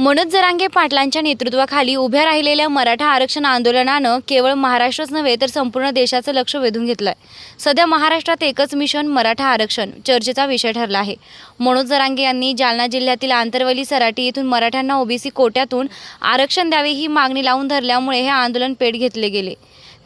मनोज जरांगे पाटलांच्या नेतृत्वाखाली उभ्या राहिलेल्या मराठा आरक्षण आंदोलनानं केवळ महाराष्ट्रच नव्हे तर संपूर्ण देशाचं लक्ष वेधून घेतलंय. सध्या महाराष्ट्रात एकच मिशन मराठा आरक्षण चर्चेचा विषय ठरला आहे. मनोज जरांगे यांनी जालना जिल्ह्यातील आंतरवली सराटी येथून मराठ्यांना ओबीसी कोट्यातून आरक्षण द्यावे ही मागणी लावून धरल्यामुळे हे आंदोलन पेट घेतले गेले.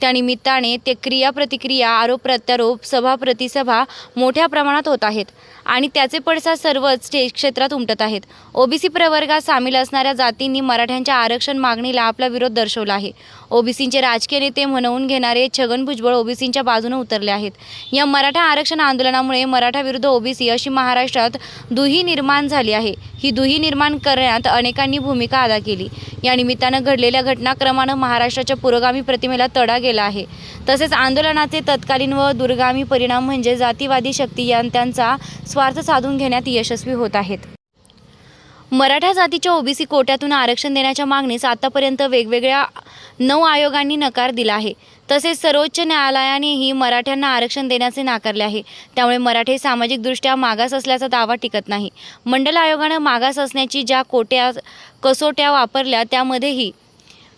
त्यानिमित्ताने ते क्रिया प्रतिक्रिया आरोप प्रत्यारोप सभा प्रतिसभा मोठ्या प्रमाणात होत आहेत. आणि त्याचे पडसाद सर्वच स्टेज क्षेत्रात उमटत आहेत. ओबीसी प्रवर्गात सामील असणाऱ्या जातींनी मराठ्यांच्या आरक्षण मागणीला आपला विरोध दर्शवला आहे. ओबीसींचे राजकीय नेते म्हणवून घेणारे छगन भुजबळ ओबीसींच्या बाजूने उतरले आहेत. या मराठा आरक्षण आंदोलनामुळे मराठा विरुद्ध ओबीसी अशी महाराष्ट्रात दुही निर्माण झाली आहे. ही दुही निर्माण करण्यात अनेकांनी भूमिका अदा केली. या निमित्तानं घडलेल्या घटनाक्रमानं महाराष्ट्राच्या पुरोगामी प्रतिमेला तडा गेला आहे. तसेच आंदोलनाचे तत्कालीन व दूरगामी परिणाम म्हणजे जातीवादी शक्ती यां त्यांचा स्वार्थ साधून घेण्यात यशस्वी होत आहेत. मराठा जातीच्या ओबीसी कोट्यातून आरक्षण देण्याच्या मागणीस आतापर्यंत वेगवेगळ्या नऊ आयोगांनी नकार दिला आहे. तसेच सर्वोच्च न्यायालयानेही मराठ्यांना आरक्षण देण्याचे नाकारले आहे. त्यामुळे मराठे सामाजिकदृष्ट्या मागास असल्याचा दावा टिकत नाही. मंडल आयोगानं मागास असण्याची ज्या कोट्या कसोट्या वापरल्या त्यामध्येही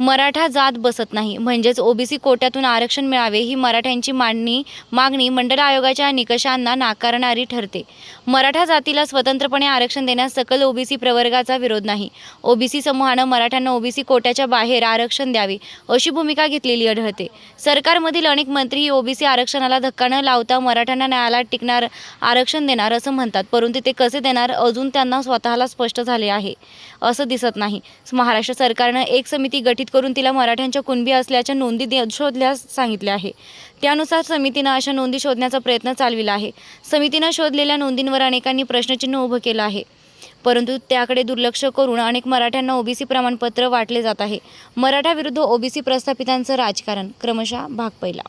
मराठा जात बसत नाही. म्हणजेच ओबीसी कोट्यातून आरक्षण मिळावे ही मराठ्यांची मांडणी मागणी मंडळ आयोगाच्या निकषांना नाकारणारी ठरते. मराठा जातीला स्वतंत्रपणे आरक्षण देण्यास सकल ओबीसी प्रवर्गाचा विरोध नाही. ओबीसी समूहानं मराठ्यांना ओबीसी कोट्याच्या बाहेर आरक्षण द्यावे अशी भूमिका घेतलेली आढळते. सरकारमधील अनेक मंत्री ही ओबीसी आरक्षणाला धक्का न लावता मराठ्यांना न्यायालयात टिकणार आरक्षण देणार असं म्हणतात परंतु ते कसे देणार अजून त्यांना स्वतःला स्पष्ट झाले आहे असं दिसत नाही. महाराष्ट्र सरकारनं एक समिती गठीत करून तिला मराठ्यांच्या कुणबी असल्याच्या नोंदी दे शोधल्यास सांगितले आहे. त्यानुसार समितीनं अशा नोंदी शोधण्याचा प्रयत्न चालविला आहे. समितीनं शोधलेल्या नोंदींवर अनेकांनी प्रश्नचिन्ह उभं केलं आहे. परंतु त्याकडे दुर्लक्ष करून अनेक मराठ्यांना ओबीसी प्रमाणपत्र वाटले जात आहे. मराठा विरुद्ध ओबीसी प्रस्थापितांचं राजकारण क्रमशः भाग पहिला.